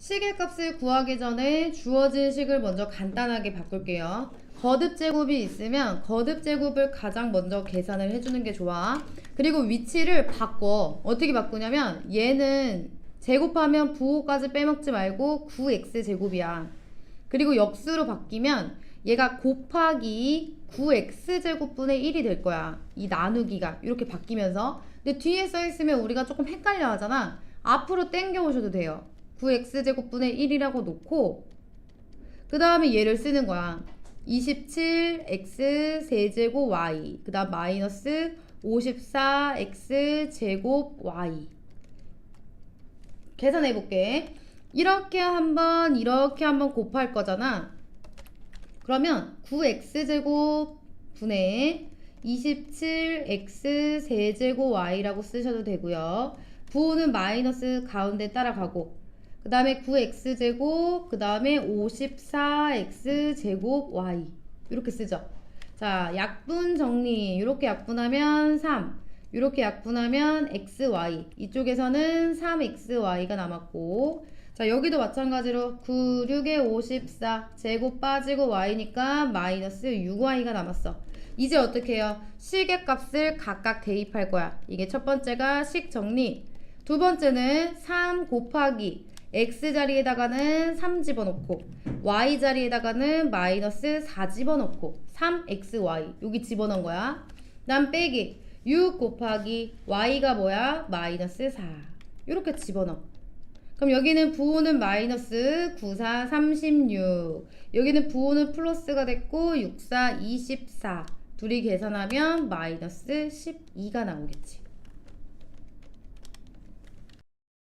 식의 값을 구하기 전에 주어진 식을 먼저 간단하게 바꿀게요. 거듭 제곱이 있으면 거듭 제곱을 가장 먼저 계산을 해주는 게 좋아. 그리고 위치를 바꿔. 어떻게 바꾸냐면 얘는 제곱하면 부호까지 빼먹지 말고 9x 제곱이야. 그리고 역수로 바뀌면 얘가 곱하기 9x 제곱분의 1이 될 거야. 이 나누기가 이렇게 바뀌면서. 근데 뒤에 써 있으면 우리가 조금 헷갈려 하잖아. 앞으로 당겨 오셔도 돼요. 9x 제곱분의 1이라고 놓고 그 다음에 얘를 쓰는 거야. 27x 세제곱 y 그 다음 마이너스 54x 제곱 y 계산해 볼게. 이렇게 한번 이렇게 한번 곱할 거잖아. 그러면 9x 제곱 분의 27x 세제곱 y라고 쓰셔도 되고요. 부호는 마이너스 가운데 따라가고 그 다음에 9x 제곱 그 다음에 54x 제곱 y 이렇게 쓰죠. 자 약분 정리. 이렇게 약분하면 3 이렇게 약분하면 xy 이쪽에서는 3xy가 남았고. 자 여기도 마찬가지로 9, 6에 54 제곱 빠지고 y니까 마이너스 6y가 남았어. 이제 어떻게 해요? 식의 값을 각각 대입할 거야. 이게 첫 번째가 식 정리. 두 번째는 3 곱하기 x 자리에다가는 3 집어넣고 y 자리에다가는 마이너스 4 집어넣고 3xy 여기 집어넣은 거야. 난 빼기. 6 곱하기 y가 뭐야? 마이너스 4 이렇게 집어넣어. 그럼 여기는 부호는 마이너스 9, 4, 36 여기는 부호는 플러스가 됐고 6, 4, 24 둘이 계산하면 마이너스 12가 나오겠지